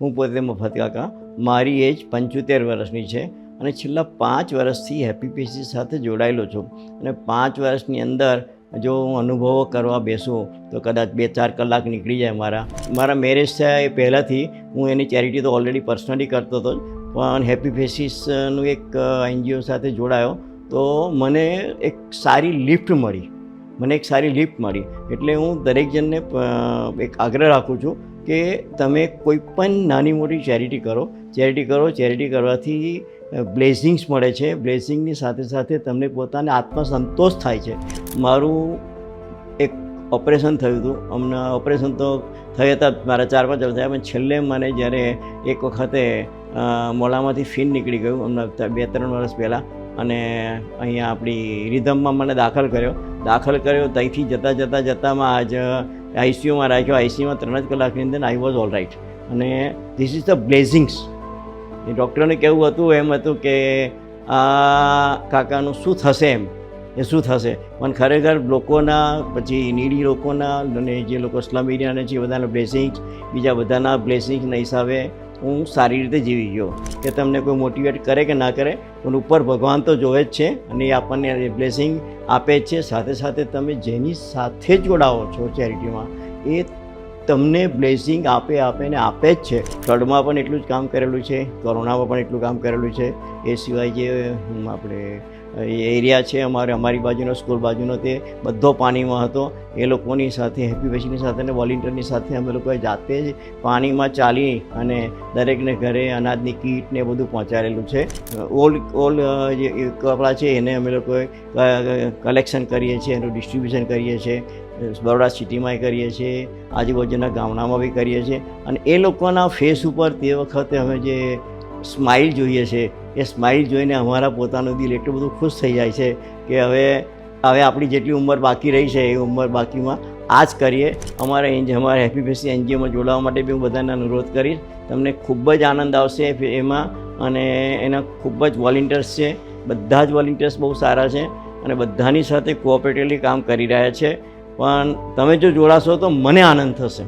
હું પોતે મફત કાકા. મારી એજ પંચોતેર વર્ષની છે અને છેલ્લા પાંચ વર્ષથી હેપી પેશી સાથે જોડાયેલો છું. અને પાંચ વર્ષની અંદર જો હું અનુભવો કરવા બેસું, તો કદાચ બે ચાર કલાક નીકળી જાય મારા. મારા મેરેજ થયા એ પહેલાંથી હું એની ચેરિટી તો ઓલરેડી પર્સનલી કરતો હતો પણ હેપી ફેસીસનું એક એનજીઓ સાથે જોડાયો, તો મને એક સારી લિફ્ટ મળી. મને એક સારી લિફ્ટ મળી. એટલે હું દરેક જણને એક આગ્રહ રાખું છું કે તમે કોઈ પણ નાની મોટી ચેરિટી કરો ચેરિટી કરો ચેરિટી કરવાથી બ્લેસિંગ્સ મળે છે. બ્લેસિંગની સાથે સાથે તમને પોતાને આત્મસંતોષ થાય છે. મારું એક ઓપરેશન થયું હતું. હમણાં ઓપરેશન તો થયા હતા, મારા ચાર પાંચ થયા, પણ છેલ્લે મને જ્યારે એક વખતે મોલામાંથી ફીન નીકળી ગયું, હમણાં બે ત્રણ વર્ષ પહેલાં, અને અહીંયા આપણી રિધમમાં મને દાખલ કર્યો. દાખલ કર્યો, ત્યાંથી જતાં જતાં જતાંમાં આજ આઈસીયુમાં રાખ્યો આઈસીયુમાં ત્રણ જ કલાકની અંદર આઈ વોઝ ઓલ રાઇટ અને ધીસ ઇઝ ધ બ્લેઝિંગ્સ એ ડૉક્ટરને કેવું હતું, એમ હતું કે, આ કાકાનું શું થશે એમ? એ શું થશે? પણ ખરેખર લોકોના, પછી નીડી લોકોના, અને જે લોકો સ્લમ એરિયાના છે બધાના બ્લેસિંગ્સ બીજા બધાના બ્લેસિંગ્સના હિસાબે હું સારી રીતે જીવી ગયો. કે તમને કોઈ મોટિવેટ કરે કે ના કરે, પણ ઉપર ભગવાન તો જોવે જ છે અને એ આપણને બ્લેસિંગ આપે છે. સાથે સાથે તમે જેની સાથે જોડાઓ છો ચેરિટીમાં એ તમને બ્લેસિંગ આપે આપે ને આપે જ છે. ફ્લડમાં પણ એટલું જ કામ કરેલું છે કોરોનામાં પણ એટલું કામ કરેલું છે. એ સિવાય જે આપણે એ એરિયા છે અમારે, અમારી બાજુનો સ્કૂલ બાજુનો તે બધો પાણીમાં હતો. એ લોકોની સાથે, હેપી પેશીની સાથે અને વોલેન્ટિયરની સાથે અમે લોકોએ જાતે જ પાણીમાં ચાલી અને દરેકને ઘરે અનાજની કીટ ને બધું પહોંચાડેલું છે. ઓલ ઓલ જે કપડાં છે એને અમે લોકોએ કલેક્શન કરીએ છીએ, એનું ડિસ્ટ્રીબ્યુશન કરીએ છીએ. બરોડા સિટીમાંય કરીએ છીએ, આજુબાજુના ગામડામાં બી કરીએ છીએ. અને એ લોકોના ફેસ ઉપર તે વખતે અમે જે સ્માઇલ જોઈએ છે એ સ્માઇલ જોઈને અમારા પોતાનું દિલ એટલું બધું ખુશ થઈ જાય છે કે હવે હવે આપણી જેટલી ઉંમર બાકી રહી છે, એ ઉંમર બાકીમાં આ જ કરીએ. અમારા એન્જ અમારા હેપી ફેસી એનજીઓમાં જોડાવા માટે બી હું બધાને અનુરોધ કરીશ. તમને ખૂબ જ આનંદ આવશે એમાં અને એના ખૂબ જ વોલેન્ટિયર્સ છે. બધા જ વોલેન્ટિયર્સ બહુ સારા છે અને બધાની સાથે કોઓપરેટિવલી કામ કરી રહ્યા છે. પણ તમે જો જોડાશો તો મને આનંદ થશે.